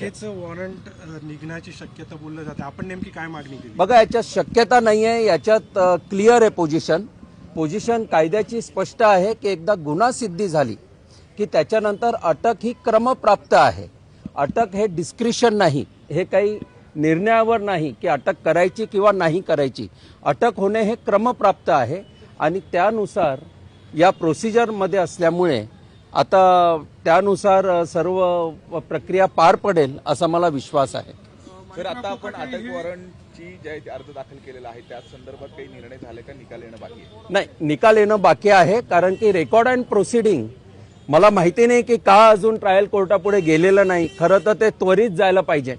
हेच वॉरंट निघण्याची शक्यता बोललं जाते. आपण नेमकी काय मागणी केली? बघा याच्यात शक्यता नाही आहे. याच्यात क्लिअर आहे पोझिशन पोझिशन कायद्याची स्पष्ट आहे की एकदा गुन्हा सिद्धी झाली की त्याच्यानंतर अटक ही क्रमप्राप्त आहे. अटक हे डिस्क्रिशन नाही. हे काही निर्णयावर नाही की अटक करायची किंवा नाही करायची. अटक होणे हे क्रमप्राप्त आहे आणि त्यानुसार या प्रोसिजरमध्ये असल्यामुळे आता त्यानुसार सर्व प्रक्रिया पार पडेल असा मला विश्वास आहे. सर आता आपण अटक वॉरंटची जे अर्ज दाखल केलेला आहे त्या संदर्भात काही निर्णय झाले का? निकाल येणं बाकी आहे. नाही निकाल येणं बाकी आहे कारण की रेकॉर्ड अँड प्रोसिडिंग मला माहिती नाही की का अजून ट्रायल कोर्टापुढे गेलेलं नाही. खरं तर ते त्वरित जायला पाहिजे.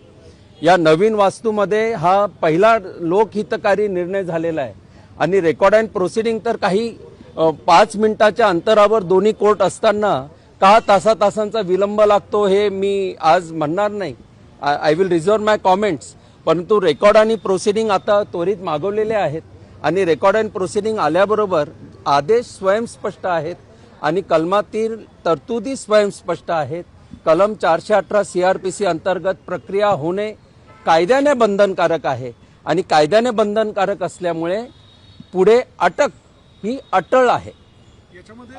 या नवीन वास्तूमध्ये हा पहिला लोकहितकारी निर्णय झालेला आहे. आणि रेकॉर्ड अँड प्रोसिडिंग तर काही पाच मिनिटाच्या अंतरावर दोन्ही कोर्ट असताना का तासा तासांचा विलंब लागतो हे मी आज म्हणणार नाही. I will reserve my comments परंतु रेकॉर्ड आणि प्रोसिडिंग आता त्वरित मागवलेले आहेत. आणि रेकॉर्ड अँड प्रोसिडिंग आल्याबरोबर आदेश स्वयंस्पष्ट आहेत. आणि कलमातील तरतुदी स्वयंस्पष्ट आहेत. कलम चारशे अठरा सी आर पी सी अंतर्गत प्रक्रिया होणे कायद्याने बंधनकारक आहे. आणि कायद्याने बंधनकारक असल्यामुळे पुढे अटक ही अटळ आहे. याच्यामध्ये